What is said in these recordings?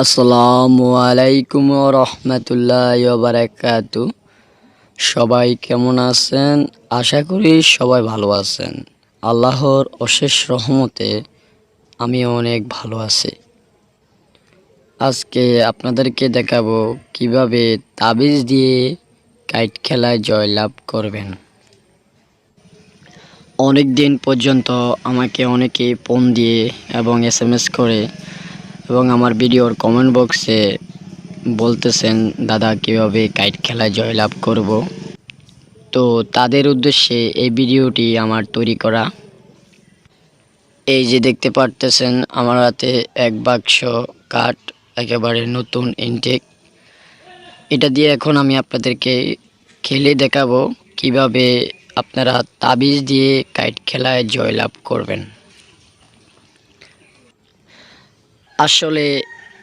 আসসালামু আলাইকুম রহমতুল্লাহ বারাকাতু সবাই কেমন আছেন? আশা করি সবাই ভালো আছেন। আল্লাহর অশেষ রহমতে আমি অনেক ভালো আছি। আজকে আপনাদেরকে দেখাবো কীভাবে তাবিজ দিয়ে কাইট খেলায় জয়লাভ করবেন। অনেক দিন পর্যন্ত আমাকে অনেকে ফোন দিয়ে এবং এস করে এবং আমার ভিডিওর কমেন্ট বক্সে বলতেছেন, দাদা, কীভাবে কাইট খেলায় জয়লাভ করব? তো তাদের উদ্দেশ্যে এই ভিডিওটি আমার তৈরি করা। এই যে দেখতে পারতেছেন, আমার হাতে এক বাক্স কাঠ, একেবারে নতুন ইনটেক এটা দিয়ে এখন আমি আপনাদেরকে খেলে দেখাবো কীভাবে আপনারা তাবিজ দিয়ে কাইট খেলায় জয়লাভ করবেন। আসলে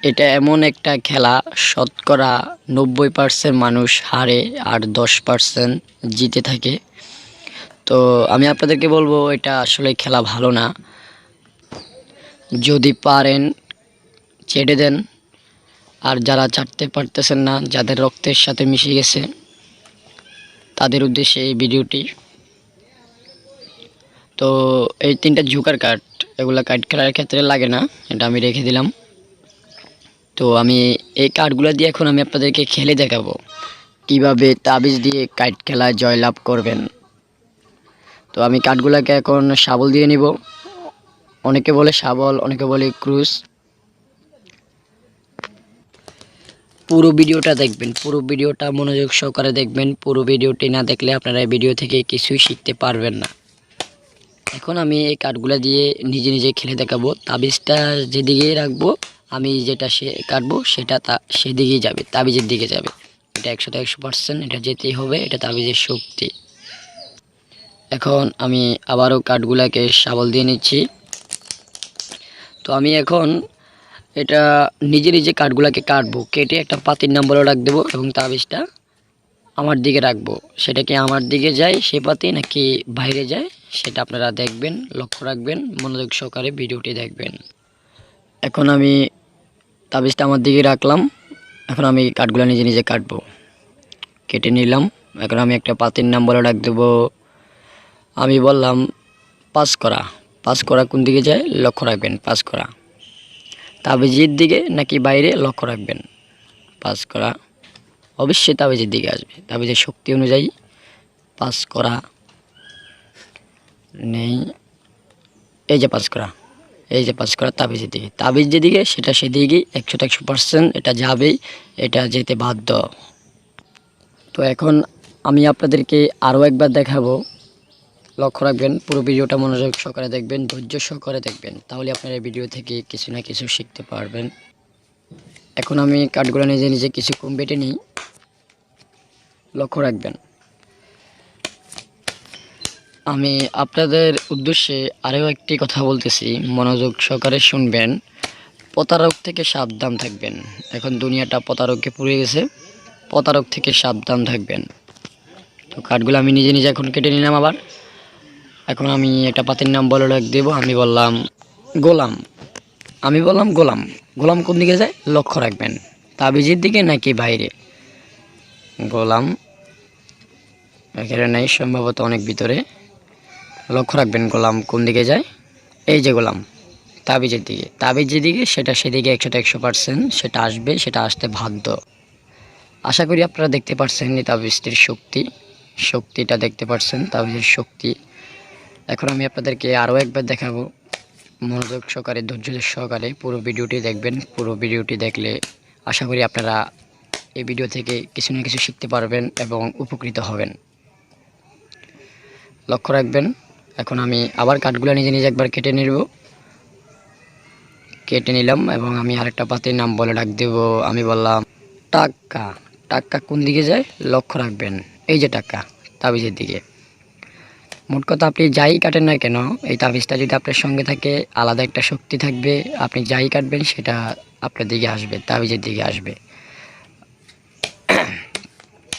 এটা এমন একটা খেলা, শতকরা নব্বই পার্সেন্ট মানুষ হারে আর দশ পার্সেন্ট জিতে থাকে। তো আমি আপনাদেরকে বলব, এটা আসলে খেলা ভালো না। যদি পারেন ছেড়ে দেন। আর যারা চাটতে পারতেছেন না, যাদের রক্তের সাথে মিশে গেছে, তাদের উদ্দেশ্যে এই ভিডিওটি। তো এই তিনটা জুকার কার্ড এগুলো কার্ড খেলার ক্ষেত্রে লাগে না, এটা আমি রেখে দিলাম। তো আমি এই কার্ডগুলো দিয়ে এখন আমি আপনাদেরকে খেলে দেখাবো, কীভাবে তাবিজ দিয়ে কাইট খেলায় জয়লাভ করবেন। তো আমি কার্ডগুলোকে এখন শাবল দিয়ে নিব। অনেকে বলে শাবল, অনেকে বলে ক্রুজ পুরো ভিডিওটা দেখবেন, পুরো ভিডিওটা মনোযোগ সহকারে দেখবেন। পুরো ভিডিওটি না দেখলে আপনারা ভিডিও থেকে কিছুই শিখতে পারবেন না। এখন আমি এই কার্ডগুলো দিয়ে নিজে নিজে খেলে দেখাবো। তাবিজটা যেদিকে রাখব, আমি যেটা সে কাটবো, সেটা তা সেদিকেই যাবে, তাবিজের দিকে যাবে। এটা একশোতে একশো পার্সেন্ট এটা যেতেই হবে, এটা তাবিজের শক্তি। এখন আমি আবারও কাঠগুলাকে শাবল দিয়ে নিচ্ছি। তো আমি এখন এটা নিজে নিজে কাঠগুলাকে কাটবো, কেটে একটা পাতির নাম্বারও রাখ দেবো এবং তাবিজটা আমার দিকে রাখব। সেটা কি আমার দিকে যায়, সে পাতি নাকি বাইরে যায়? সেটা আপনারা দেখবেন, লক্ষ্য রাখবেন, মনোযোগ সহকারে ভিডিওটি দেখবেন। এখন আমি তাবিজটা আমার দিকে রাখলাম। এখন আমি কাঠগুলো নিজে নিজে কাটবো। কেটে নিলাম। এখন আমি একটা পাতির নাম বলে ডাক দেবো। আমি বললাম, পাস করা। পাস করা কোন দিকে যায়? লক্ষ্য রাখবেন, পাস করা। তাবিজের দিকে নাকি বাইরে? লক্ষ্য রাখবেন, পাস করা। অবশ্যই তাবিজের দিকে আসবে। তাবিজের শক্তি অনুযায়ী পাস করা। নেই। এই যে পাস করা, এই যে পাস করা তাবিজ দিকে তাবিজ যেদিকে, সেটা সেদিকেই একশো একশো পার্সেন্ট এটা যাবেই, এটা যেতে বাধ্য। তো এখন আমি আপনাদেরকে আরও একবার দেখাবো। লক্ষ্য রাখবেন, পুরো ভিডিওটা মনোযোগ সহকারে দেখবেন, ধৈর্য সহকারে দেখবেন। তাহলে আপনারা ভিডিও থেকে কিছু না কিছু শিখতে পারবেন। এখন আমি কাঠগুলো নিজে নিজে কিছু কম বেটে নিই। লক্ষ্য রাখবেন। আমি আপনাদের উদ্দেশ্যে আরও একটি কথা বলতেছি। মনোযোগ সহকারে শুনবেন। প্রতারক থেকে সাবধান থাকবেন। এখন দুনিয়াটা প্রতারককে পুড়ে গেছে। প্রতারক থেকে সাবধান থাকবেন। তো কাঠগুলো আমি নিজে নিজে এখন কেটে নিলাম আবার। এখন আমি একটা পাতির নাম বলে রাখ দেবো। আমি বললাম, গোলাম। আমি বললাম, গোলাম। গোলাম কোন দিকে যায়? লক্ষ্য রাখবেন। তাবিজের দিকে নাকি বাইরে? গোলাম, এখানে নেই, সম্ভবত অনেক ভিতরে। লক্ষ্য রাখবেন গোলাম কোন দিকে যায়? এই যে গোলাম, তাবিজের দিকে। তাবিজ যেদিকে, সেটা সেদিকে একশোতে একশো পার্সেন্ট সেটা আসবে, সেটা আসতে বাধ্য। আশা করি আপনারা দেখতে পাচ্ছেন এই তাবিজটির শক্তি। শক্তিটা দেখতে পাচ্ছেন তাবিজের শক্তি। এখন আমি আপনাদেরকে আরও একবার দেখাবো। মনোযোগ সহকারে, ধৈর্য সহকারে পুরো ভিডিওটি দেখবেন। পুরো ভিডিওটি দেখলে আশা করি আপনারা এই ভিডিও থেকে কিছু না কিছু শিখতে পারবেন এবং উপকৃত হবেন। লক্ষ্য রাখবেন এখন আমি আবার কাঠগুলো নিজে নিজে একবার কেটে নেব। কেটে নিলাম এবং আমি আরেকটা পাতির নাম বলে ডাক দেব। আমি বললাম, টাক্কা টাক্কা কোন দিকে যায়? লক্ষ্য রাখবেন। এই যে টাক্কা, তাবিজের দিকে। মোট কথা আপনি যাই কাটেন না কেন, এই তাবিজটা যদি আপনার সঙ্গে থাকে, আলাদা একটা শক্তি থাকবে। আপনি যাই কাটবেন, সেটা আপনার দিকে আসবে, তাবিজের দিকে আসবে।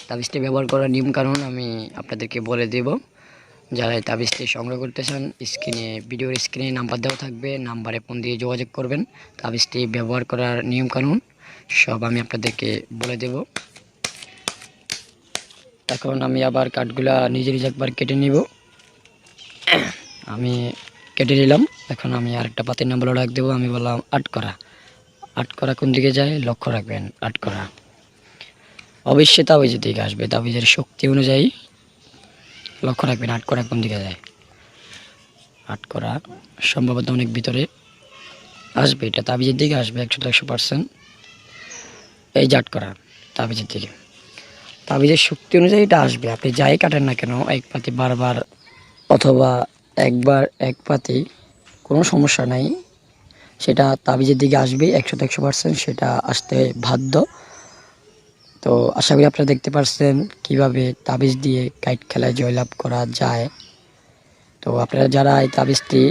তাবিজটি ব্যবহার করার নিয়ম কারণ আমি আপনাদেরকে বলে দেব। যারা এই তাবিজটি সংগ্রহ করতে চান স্ক্রিনে, ভিডিওর স্ক্রিনে নাম্বার দেওয়া থাকবে, নাম্বারে ফোন দিয়ে যোগাযোগ করবেন। তাবিজটি ব্যবহার করার নিয়মকানুন সব আমি আপনাদেরকে বলে দেব। এখন আমি আবার কাঠগুলা নিজে নিজে একবার কেটে নিব। আমি কেটে নিলাম। এখন আমি আরেকটা পাতির নাম রাখ দেবো। আমি বললাম আট করা। আট করা কোন দিকে যায়? লক্ষ্য রাখবেন, আট করা। অবশ্যই তাবিজের দিকে আসবে। তাবিজের শক্তি অনুযায়ী লক্ষ্য রাখবেন, আট করা কোন দিকে যায়? আট করা সম্ভবত অনেক ভিতরে আসবে, এটা তাবিজের দিকে আসবে, একশো একশো পার্সেন্ট। এই আট করা, তাবিজের দিকে। তাবিজের শক্তি অনুযায়ী এটা আসবে, আপনি যাই কাটেন না কেন, এক পাতি বারবার অথবা একবার এক পাতি কোনো সমস্যা নাই। সেটা তাবিজের দিকে আসবে একশো একশো পার্সেন্ট, সেটা আসতে বাধ্য। তো আশা করি আপনারা দেখতে পারছেন কীভাবে তাবিজ দিয়ে কাইট খেলায় জয়লাভ করা যায়। তো আপনারা যারা এই তাবিজটি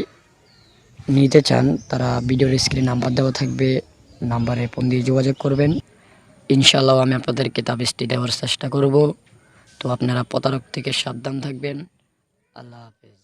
নিতে চান, তারা ভিডিওর স্ক্রিনে নাম্বার দেওয়া থাকবে, নাম্বারে ফোন দিয়ে যোগাযোগ করবেন। ইনশাল্লাহ আমি আপনাদেরকে তাবিজটি দেওয়ার চেষ্টা করব। তো আপনারা প্রতারক থেকে সাবধান থাকবেন। আল্লাহ হাফেজ।